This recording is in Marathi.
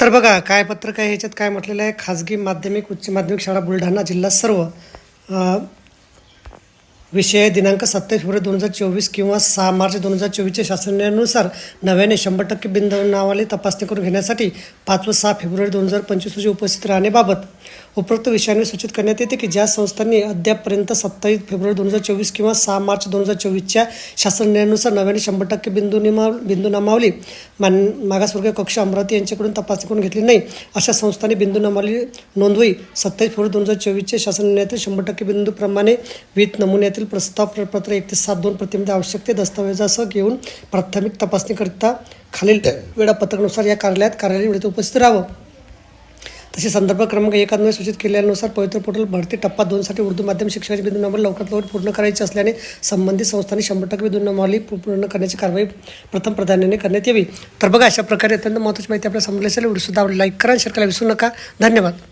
तर बघा काय पत्रक आहे ह्याच्यात? काय म्हटलेलं आहे? खाजगी माध्यमिक उच्च माध्यमिक शाळा बुलढाणा जिल्हा सर्व विषय दिनांक सत्तावीस फेब्रुवारी दोन हजार चोवीस किंवा सहा मार्च दोन हजार चोवीसच्या शासनानुसार नव्याने शंभर टक्के बिंदू नावाले तपासणी करून घेण्यासाठी पाच व सहा फेब्रुवारी दोन हजार पंचवीस रोजी उपस्थित राहण्याबाबत उपरोक्त विषयांनी सूचित करण्यात येते की ज्या संस्थांनी अद्यापपर्यंत सत्तावीस फेब्रुवारी दोन हजार चोवीस किंवा सहा मार्च दोन हजार चोवीसच्या शासनानुसार नव्याने शंभर टक्के बिंदू निमा बिंदू नामावली मान मागासवर्गीय कक्ष अमरावती यांच्याकडून तपासणी करून घेतली नाही अशा संस्थांनी बिंदू नामावली नोंदवही सत्तावीस फेब्रुवारी दोन हजार चोवीसच्या शासन निर्णयातील शंभर टक्के बिंदूप्रमाणे वीज नमुन्यातील प्रस्ताव प्रपत्र एक ते सात दोन प्रतिमध्ये आवश्यक ते दस्तावेजासह घेऊन प्राथमिक तपासणीकरिता खालील वेळापत्रकानुसार या कार्यालयात कार्यालय वेळेत उपस्थित राहावं. तसे संदर्भ क्रमांक एकांमध्ये सूचित केल्यानुसार पवित्र पोर्टल भरती टप्पा दोनसाठी उर्दू माध्यम शिक्षणाची बिंदू नंबर लवकरात लवकर पूर्ण करायची असल्याने संबंधित संस्थांनी शंभर टक्के बिंदू नंबरली पूर्ण करण्याची कारवाई प्रथम प्राधान्याने करण्यात यावी. तर बघा अशा प्रकारे अत्यंत महत्त्वाची माहिती आपल्या समजली असेल व्हिडिओ सुद्धा आवडली लाईक करा शेअर करायला विसरू नका. धन्यवाद.